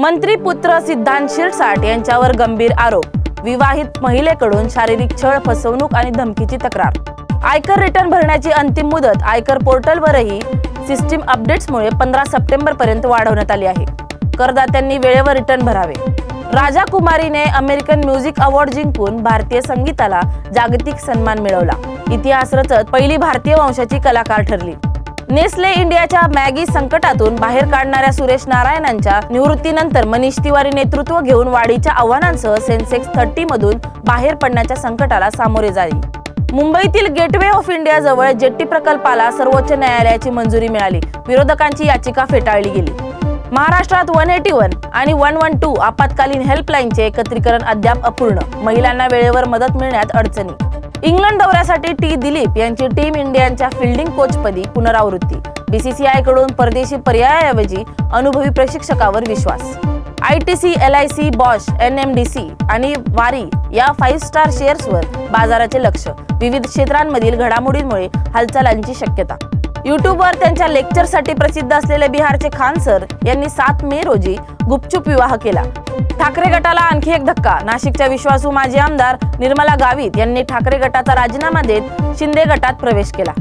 मंत्री पुत्र सिद्धांत शिरसाट यांच्यावर गंभीर आरोप. विवाहित महिलेकडून शारीरिक छळ फसवणूक आणि धमकीची तक्रार. आयकर रिटर्न भरण्याची अंतिम मुदत आयकर पोर्टलवरही सिस्टीम अपडेट्समुळे पंधरा सप्टेंबर पर्यंत वाढवण्यात आली आहे. करदात्यांनी वेळेवर रिटर्न भरावे. राजा कुमारीने अमेरिकन म्युझिक अवॉर्ड जिंकून भारतीय संगीताला जागतिक सन्मान मिळवला. इतिहास रचत पहिली भारतीय वंशाची कलाकार ठरली. नेस्ले इंडियाच्या मॅगी संकटातून बाहेर काढणाऱ्या सुरेश नारायणांच्या निवृत्तीनंतर मनीष तिवारी नेतृत्व घेऊन वाढीच्या आव्हानांसह सेन्सेक्स थर्टी मधून बाहेर पडण्याच्या संकटाला सामोरे जाईल. मुंबईतील गेटवे ऑफ इंडिया जवळ जेट्टी प्रकल्पाला सर्वोच्च न्यायालयाची मंजुरी मिळाली. विरोधकांची याचिका फेटाळली गेली. महाराष्ट्रात वन एटी वन आणि वन वन टू आपत्कालीन हेल्पलाईनचे एकत्रीकरण अद्याप अपूर्ण. महिलांना वेळेवर मदत मिळण्यात अडचणी. इंग्लंड दौऱ्यासाठी टी दिलीप यांची टीम इंडियाच्या फिल्डिंग कोचपदी पुनरावृत्ती. बीसीसीआयकडून परदेशी पर्यायाऐवजी अनुभवी प्रशिक्षकावर विश्वास. I T C L I C Bosch N M D C आणि वारी या फाईव्ह स्टार शेअर्सवर बाजाराचे लक्ष. विविध क्षेत्रांमधील घडामोडींमुळे हालचालांची शक्यता. युट्यूबवर त्यांच्या लेक्चरसाठी प्रसिद्ध असलेले बिहारचे खान सर यांनी सात मे रोजी गुपचूप विवाह केला. ठाकरे गटाला आणखी एक धक्का. नाशिकच्या विश्वासू माजी आमदार निर्मला गावित यांनी ठाकरे गटाचा राजीनामा देत शिंदे गटात प्रवेश केला.